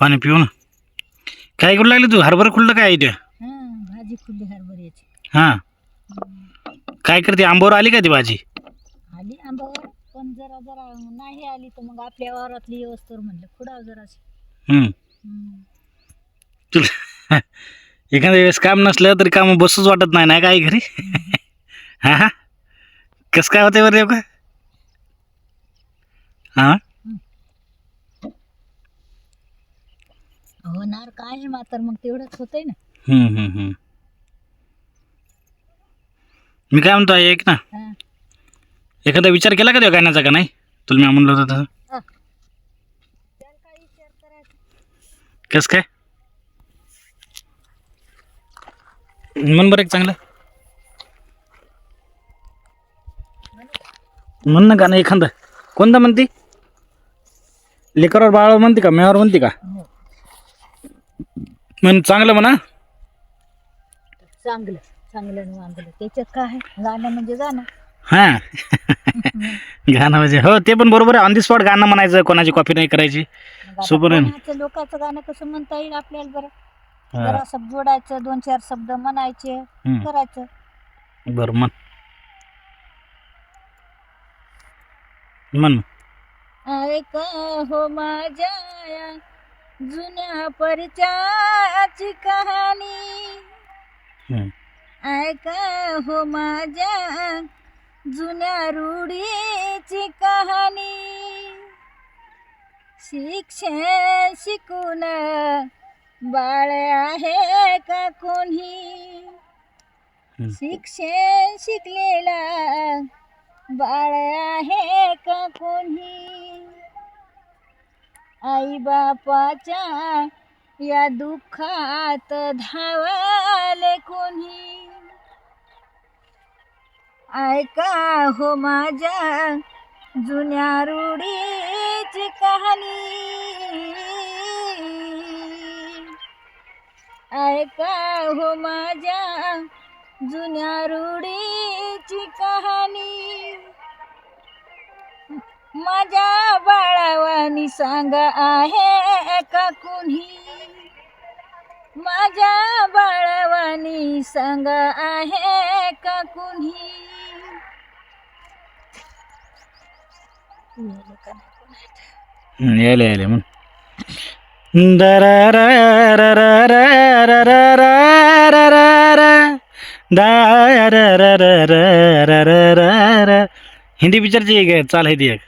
पाणी पिऊ ना काय करू लागले तू? हरभरा खुल्लं काय इथे? हां भाजी खुल्ली हरभऱ्याची. हां. काय करते? आंबोर आली का ती भाजी? आली आंबावर पण जरा जरा नाही आली तर मग आपल्या वावरातली म्हणलं खुडाव जराशी. हम्म. हम्म. तुला एखाद्या वेळेस काम नसलं तरी काम बसूच वाटत नाही ना काय घरी? हा हा. कसं काय होते बरं का हां? होणार काय मात्र मग तेवढंच होतंय ना. हम्म, हम्म, हम्म. मी काय म्हणतो ऐक ना. हां. एखादा विचार केला का तेव्हा गाण्याचा का नाही? तुला मी म्हणलं होतं तसं. हां. कसं काय? म्हण बरं एक चांगलं. म्हण ना गाणं एखादं. कोणतं म्हणते? लेकरावर बाळावर म्हणते का? मेवावर म्हणते का? हो. म्हण चांगलं म्हणा. चांगलं चांगलं आणि वांगलं. त्याच्यात काय आहे? गाणं म्हणजे गाणं. हां. गाणं म्हणजे हो ते पण बरोबर आहे. ऑन दी स्पॉट गाणं म्हणायचं कोणाची कॉपी नाही करायची. मग आता सुपर आहे. ना. कोणाचं लोकांचं गाणं कसं म्हणता येईल आपल्याला बरं? हा, जरा शब्द जोडायचं दोन चार शब्द म्हणायचे हम्म. करायचं. बरं म्हण. म्हण. ऐक हो माझ्या जुन्या परिचयाची कहाणी. ऐक हो माझ्या जुन्या रूढीची कहाणी शिक्षण शिकून बाळ आहे का कोणी. शिक्षण शिकलेला बाळ आहे का कोणी आई बापाच्या या दुःखात धावाले कोणी? ऐका हो माझ्या जुन्या रूढीची कहाणी. ऐका हो माझ्या जुन्या रूढीची कहाणी. माझ्या बाळावानी सांगा आहे का कुणी? माझ्या बाळावानी सांगा आहे का कुणी? यायला यायला म्हण. हिंदी पिक्चरची एक चाल आहे ती एक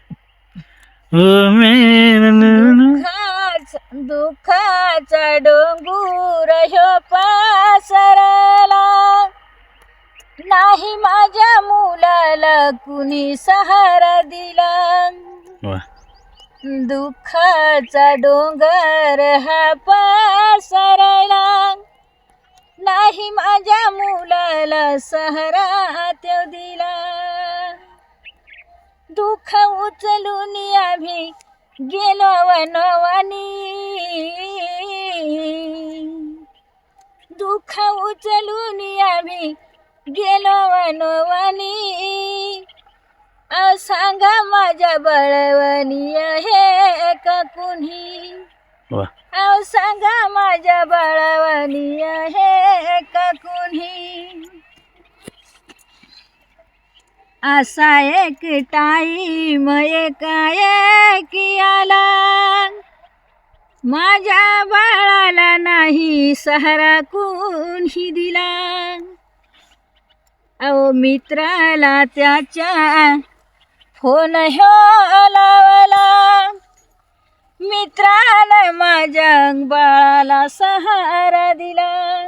दुःखाचा डोंगूर ह्यो पासरला. नाही माझ्या मुलाला कुणी सहारा दिला. दुःखाचा डोंगर हा पासरला. नाही माझ्या मुलाला सहारा त्यो दिला. दुःख उचलून आम्ही गेलो वनवानी. दुःख उचलून आम्ही गेलो वनवानी. सांगा माझ्या बळवणी आहे का कुणी? वा. अहो सांगा माझ्या बाळावानी आहे का कुणी? असा एक टाईम एका की आला. माझ्या बाळाला नाही सहारा कोणी दिला. अहो मित्राला त्याच्या फोन ह्यो लावला. मित्रानं माझ्या बाळाला सहारा दिला.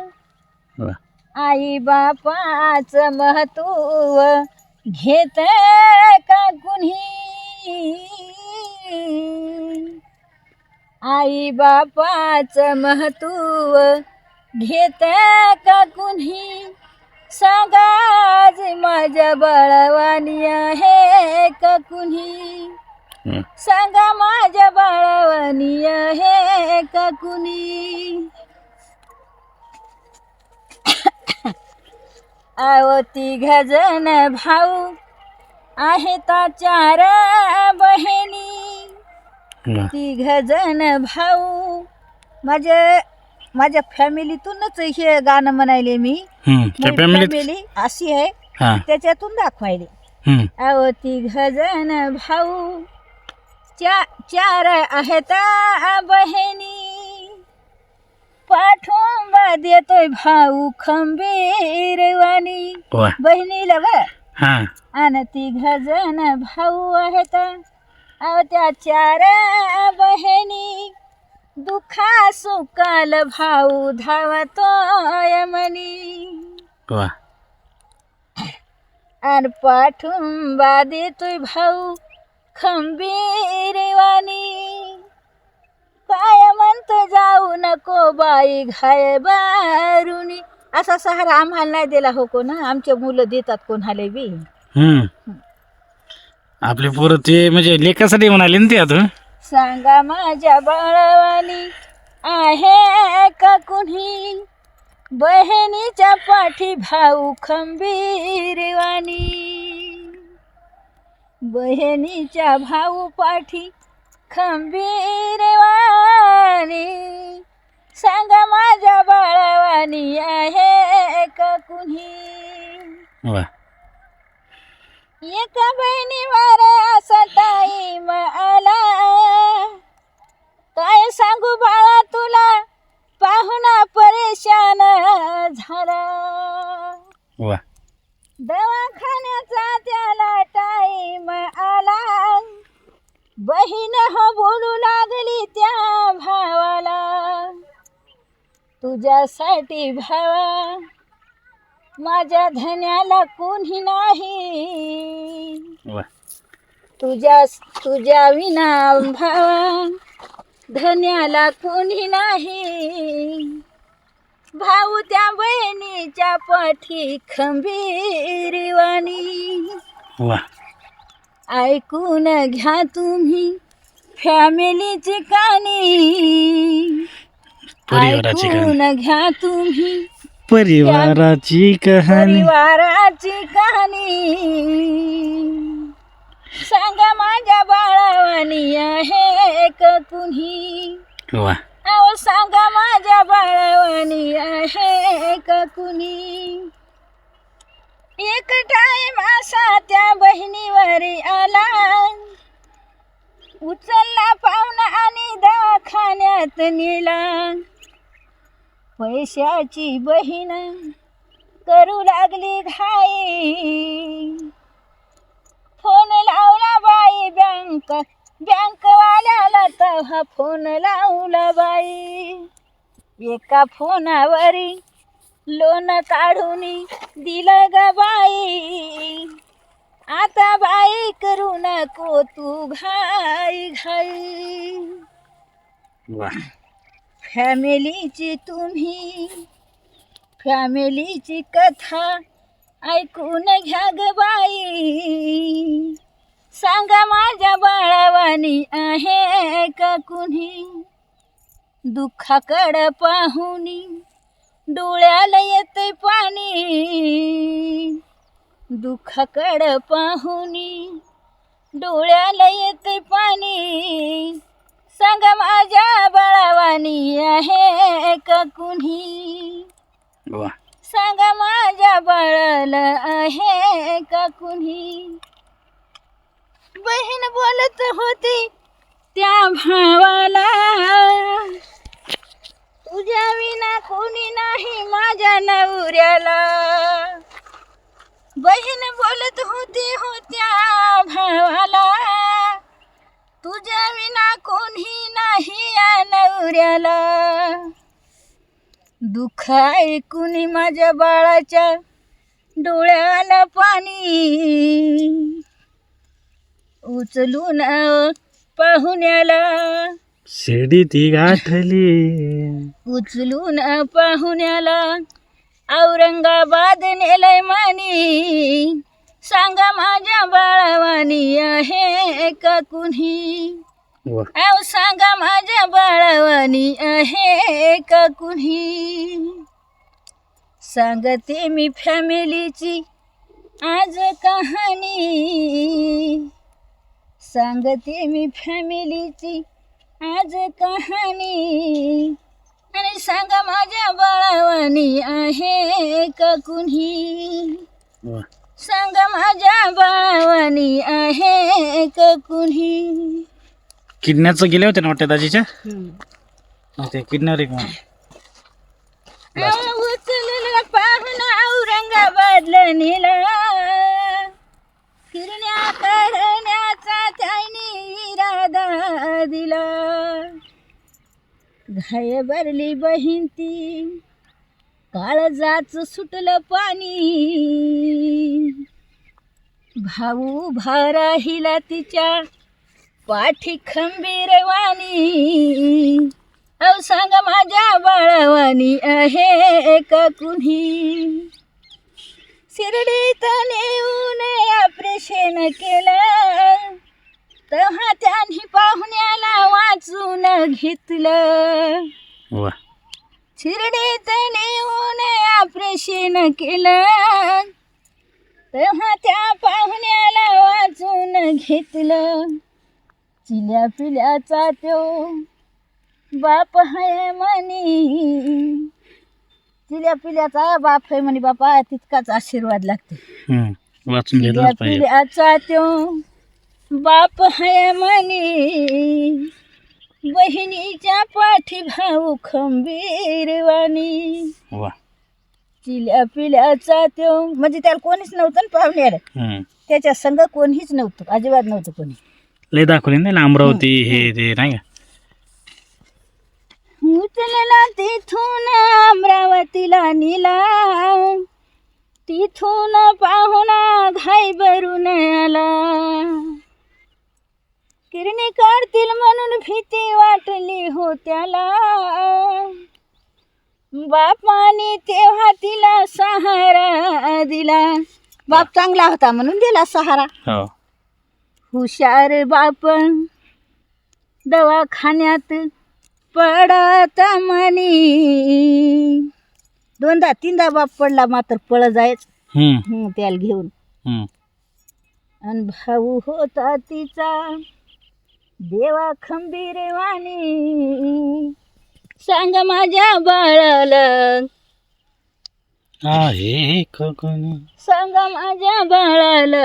आई बापाचं महत्त्व घेत का कुणी? आई बापाचं महत्त्व घेत का कुणी? सांगा आज माझ्या बाळावानी आहे का कुणी. सांगा माझ्या बाळावानी आहे का कुणी? आवती घजन भाऊ आहे चार बहिणी. ती गजन भाऊ माझ्या माझ्या फॅमिलीतूनच हे गाणं म्हणायले मी. फॅमिली अशी आहे. त्याच्यातून दाखवायले. आवती गजन भाऊ चार आहेत बहिणी. पाठोंबा देतोय भाऊ खंबीरवाणी वा. बहिणीला बरं हां. आणि तिघ जण भाऊ आहेत. अहो त्या चार बहिणी. दुखा सुकाल भाऊ धावतोय मनी. वा. आणि पाठुंबा देतोय भाऊ खंबीरवाणी काय म्हणतो जाऊ नको बाई घाय बारुनी असा सहारा आम्हाला नाही दिला हो कोण आमचे मुलं देतात कोणाला बी. हम्म. आपले पोरं ते म्हणजे लेखासाठी म्हणाले ना ते आता. सांगा माझ्या बाळावानी आहे का कुणी? बहिणीच्या पाठी भाऊ खंबीरवाणी. बहिणीच्या भाऊ पाठी खंबीरवाणी सांगा माझ्या बाळावानी आहे का कुणी? वा. एका बहिणीवर असा टाईम आला. काय सांगू बाळा तुला? पाहुणा परेशान झाला. दवाखान्याचा त्याला टाईम आला. बहीण हो बोलू लागली त्या भावाला. तुझ्यासाठी भावा माझ्या धन्याला कोणी नाही. तुझ्या तुझ्या विना भावा धन्याला कोणी नाही. भाऊ त्या बहिणीच्या पाठी खंबीरवाणी ऐकून घ्या तुम्ही फॅमिलीची कहाणी. परिवाराची कहाणी. ऐकून घ्या तुम्ही परिवाराची कहाणी. परिवाराची कहाणी. सांगा माझ्या बाळावानी आहे का कुणी? वा. अहो सांगा माझ्या बाळावानी आहे का कुणी? एक टाईम असा त्या बहिणीवर आला. उचलला पाहुणा आणि दवाखान्यात नेला. पैशाची बहीण करू लागली घाई. फोन लावला बाई बँक बँकवाल्याला तव्हा फोन लावला बाई. एका फोनावरी लोन काढून दिलं ग बाई. आता बाई करू नको तू घाई घाई. वा. फॅमिलीची तुम्ही फॅमिलीची कथा ऐकून घ्या ग बाई. सांगा माझ्या बाळावानी आहे का कुणी? दुःखाकडं पाहुनी डोळ्याला येते पाणी दुःखाकडं पाहुनी डोळ्याला येते पाणी. सांगा माझ्या बाळावानी आहे का कुणी? सांगा माझ्या बाळाला आहे का कुणी? बहीण बोलत होती त्या भावाला तुझ्या विना कोणी नाही माझ्या नवऱ्याला. बहीण बोलत होती होत्या भावाला. तुझ्या विना कोणी नाही या नवऱ्याला. दुःख ऐकून माझ्या बाळाच्या डोळ्याला पाणी. उचलून पाहुण्याला शिर्डी ती गाठली. उचलून पाहुण्याला औरंगाबाद नेलय मानी. सांगा माझ्या बाळावानी आहे का कुणी? वा. अहो सांगा माझ्या बाळावानी आहे का कुणी? सांगते मी फॅमिलीची आज कहाणी. सांगते मी फॅमिलीची आज कहाणी. आणि सांगा माझ्या बाळावानी आहे का कुणी? सांगा माझ्या बाळावानी आहे का कुणी? किडण्याचं गेले होते ना वाटतं दाजीच्या ते किडनॅर एक. उचलला पाहुणा औरंगाबादला नेला. फिरण्या करण्याचा त्याने इरादा दिला. घाय भरली बहीण ती काळजाच सुटलं पाणी. भाऊ भाराहिला तिच्या पाठी खंबीरवाणी अव सांग माझ्या बाळावानी आहे का कुणी? शिर्डीत नेऊन ऑपरेशन केलं तेव्हा त्यांनी पाहुण्याला वाचून घेतलं वा शिर्डीत नेऊन ऑपरेशन केलं. तेव्हा त्या पाहुण्याला वाचून घेतलं. चिल्या पिल्याचा त्यो बाप हाय म्हणी. चिल्या पिल्याचा बाप आहे म्हणे बापा तितकाच आशीर्वाद लागते. वाचून चिल्या पिल्याचा त्यो बाप हाय म्हणे. बहिणीच्या पाठी भाऊ खंबीरवाणी. वा. चिल्या पिल्याचा त्यो म्हणजे त्याला कोणीच नव्हतं ना पाहुण्याला. हम्म. त्याच्या संग कोणीच नव्हतं अजिबात नव्हतं कोणी. लय दाखवले ना अमरावती हे ते नाही का? उचलला तिथून अमरावतीला निला तिथून पाहुणा घाई भरून आला. किरणी काढतील म्हणून भीती वाटली हो त्याला. बापाने तेव्हा तिला सहारा दिला. बाप चांगला होता म्हणून दिला सहारा. हो. हुशार बाप दवाखान्यात पडत म्हणी. दोनदा तीनदा बाप पडला मात्र पळ जायच. हम्म. हं, त्याला घेऊन. हम्म. आणि भाऊ होता तिचा देवा खंबीर वाणी सांग माझ्या बाळाला. आहे कोणी सांग माझ्या बाळाला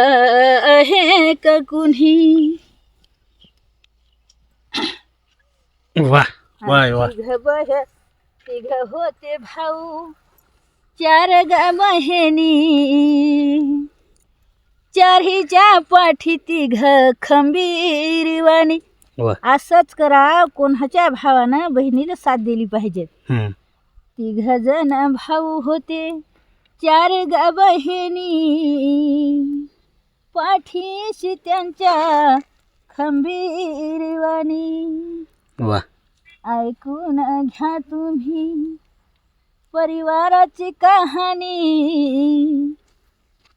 आहे का कुणी वा वाय वा तिघ बह तिघ होते भाऊ चार ग बहिणी. चारहीच्या पाठी तिघ खंबीरवाणी. वा. असंच करा कोणाच्या भावानं बहिणीला साथ दिली पाहिजे. हम्म. तिघ जण भाऊ होते चार ग बहिणी. पाठीशी त्यांच्या खंबीरवाणी वा. ऐकून घ्या तुम्ही परिवाराची कहाणी.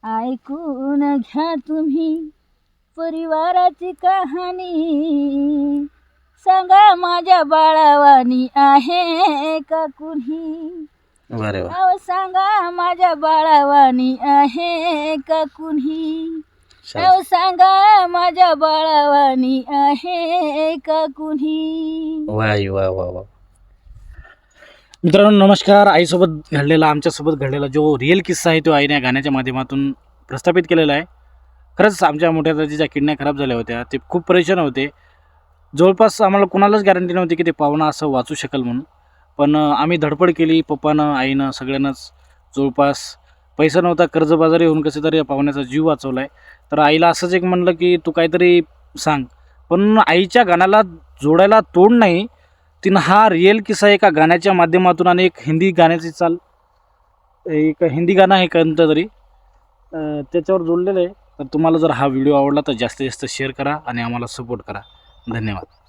ऐकून घ्या तुम्ही परिवाराची कहाणी. सांगा माझ्या बाळावानी आहे का कुणी? अहो सांगा माझ्या बाळावानी आहे का कुणी? अहो सांगा माझ्या बाळावानी आहे का कुणी? वाय वा वा वा. मित्रांनो नमस्कार. आईसोबत घडलेला आमच्यासोबत घडलेला जो रिअल किस्सा आहे तो आईने गाण्याच्या माध्यमातून प्रस्थापित केलेला आहे. खरंच आमच्या मोठ्या दाजीच्या किडण्या खराब झाल्या होत्या ते खूप परेशान होते. जवळपास आम्हाला कुणालाच गॅरंटी नव्हती की ते पाहुणा असं वाचू शकेल म्हणून. पण आम्ही धडपड केली पप्पानं आईनं सगळ्यांनाच. जवळपास पैसा नव्हता कर्जबाजारी होऊन कसे तरी पाहुण्याचा जीव वाचवला आहे तर आईला असंच एक म्हणलं की तू काहीतरी सांग. पण आईच्या गाण्याला जोडायला तोड नाही. तिनं हा रिअल किस्सा एका गाण्याच्या माध्यमातून आणि एक हिंदी गाण्याची चाल एक हिंदी गाणं आहे कोणतं तरी त्याच्यावर जोडलेलं आहे. तर तुम्हाला जर हा व्हिडिओ आवडला तर जास्तीत जास्त शेअर करा आणि आम्हाला सपोर्ट करा. धन्यवाद.